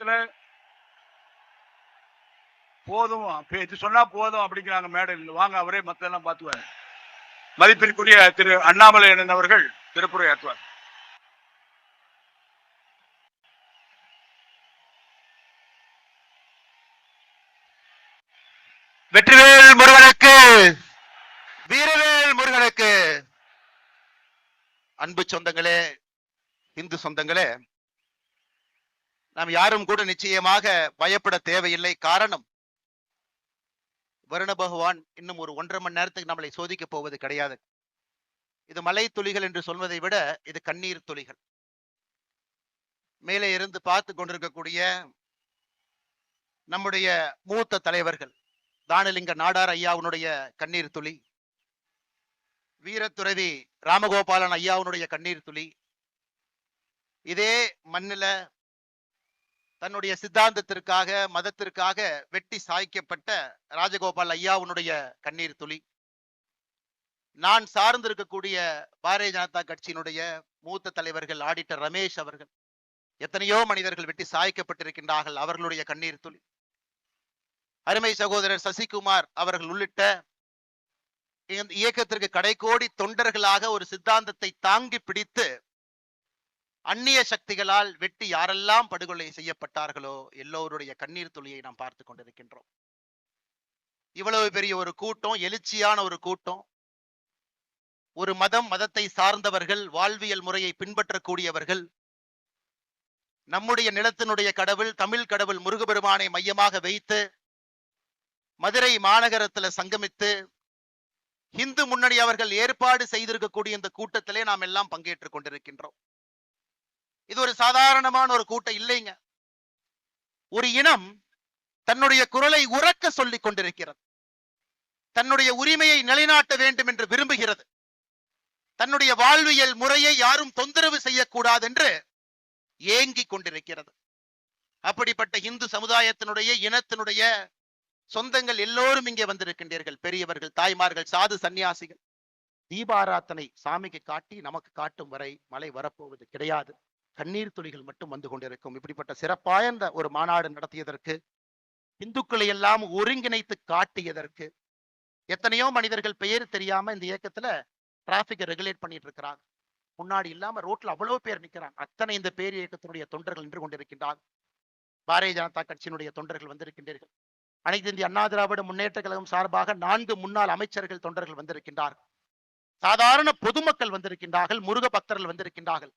இடத்துல போதும் பேச்சு சொன்னா போதும் அப்படிங்கிறாங்க மேடையில். வாங்க அவரே மத்தெல்லாம் பார்த்துவார் மதிப்பிற்குரிய திரு அண்ணாமலை அவர்கள் திருப்புரை ஆற்றுவார் வெற்றிவேல் முருகனுக்கு வீரவேல் முருகனுக்கு அன்பு சொந்தங்களே இந்து சொந்தங்களே நாம் யாரும் கூட நிச்சயமாக பயப்பட தேவையில்லை. காரணம் வருண பகவான் இன்னும் ஒரு ஒன்றரை மணி நேரத்துக்கு நம்மளை சோதிக்க போவது கிடையாது. இது மலை துளிகள் என்று சொல்வதை விட இது கண்ணீர் துளிகள். மேலே இருந்து பார்த்து கொண்டிருக்கக்கூடிய நம்முடைய மூத்த தலைவர்கள் தானலிங்க நாடார் ஐயாவுனுடைய கண்ணீர் துளி வீரத்துறவி ராமகோபாலன் ஐயாவுனுடைய கண்ணீர் துளி இதே மண்ணில தன்னுடைய சித்தாந்தத்திற்காக மதத்திற்காக வெட்டி சாய்க்கப்பட்ட ராஜகோபால் ஐயாவுனுடைய கண்ணீர் துளி. நான் சார்ந்திருக்கக்கூடிய பாரதிய ஜனதா கட்சியினுடைய மூத்த தலைவர்கள் ஆடிட்டர் ரமேஷ் அவர்கள் எத்தனையோ மனிதர்கள் வெட்டி சாய்க்கப்பட்டிருக்கின்றார்கள் அவர்களுடைய கண்ணீர் துளி. அருமை சகோதரர் சசிகுமார் அவர்கள் உள்ளிட்ட இயக்கத்திற்கு கடைக்கோடி தொண்டர்களாக ஒரு சித்தாந்தத்தை தாங்கி பிடித்து அந்நிய சக்திகளால் வெட்டி யாரெல்லாம் படுகொலை செய்யப்பட்டார்களோ எல்லோருடைய கண்ணீர் துளியை நாம் பார்த்து கொண்டிருக்கின்றோம். இவ்வளவு பெரிய ஒரு கூட்டம் எழுச்சியான ஒரு கூட்டம். ஒரு மதம் மதத்தை சார்ந்தவர்கள் வாழ்வியல் முறையை பின்பற்றக்கூடியவர்கள். நம்முடைய நிலத்தினுடைய கடவுள் தமிழ் கடவுள் முருகபெருமானை மையமாக வைத்து மதுரை மாநகரத்துல சங்கமித்து இந்து முன்னணி அவர்கள் ஏற்பாடு செய்திருக்கக்கூடிய இந்த கூட்டத்திலே நாம் எல்லாம் பங்கேற்றுக் கொண்டிருக்கின்றோம். இது ஒரு சாதாரணமான ஒரு கூட்டம் இல்லைங்க. ஒரு இனம் தன்னுடைய குரலை உறக்க சொல்லிக் கொண்டிருக்கிறது. தன்னுடைய உரிமையை நிலைநாட்ட வேண்டும் என்று விரும்புகிறது. தன்னுடைய வாழ்வியல் முறையை யாரும் தொந்தரவு செய்யக்கூடாது என்று ஏங்கிக் கொண்டிருக்கிறது. அப்படிப்பட்ட இந்து சமுதாயத்தினுடைய இனத்தினுடைய சொந்தங்கள் எல்லோரும் இங்கே வந்திருக்கின்றீர்கள். பெரியவர்கள் தாய்மார்கள் சாது சன்னியாசிகள் தீபாராத்தனை சாமிக்கு காட்டி நமக்கு காட்டும் வரை மழை வரப்போவது கிடையாது. கண்ணீர் துளிகள் மட்டும் வந்து கொண்டிருக்கும். இப்படிப்பட்ட சிறப்பாய்ந்த ஒரு மாநாடு நடத்தியதற்கு இந்துக்களை எல்லாம் ஒருங்கிணைத்து காட்டியதற்கு எத்தனையோ மனிதர்கள் பெயர் தெரியாம இந்த இயக்கத்துல டிராபிக்கை ரெகுலேட் பண்ணிட்டு இருக்கிறாங்க. முன்னாடி இல்லாம ரோட்ல அவ்வளவு பேர் நிக்கிறாங்க. அத்தனை இந்த பேர் இயக்கத்தினுடைய தொண்டர்கள் நின்று கொண்டிருக்கின்றார்கள் பாரதிய ஜனதா கட்சியினுடைய தொண்டர்கள் வந்திருக்கின்றீர்கள். அனைத்து இந்திய அண்ணா திராவிட முன்னேற்ற கழகம் சார்பாக நான்கு முன்னாள் அமைச்சர்கள் தொண்டர்கள் வந்திருக்கின்றார்கள். சாதாரண பொதுமக்கள் வந்திருக்கின்றார்கள் முருக பக்தர்கள் வந்திருக்கின்றார்கள்.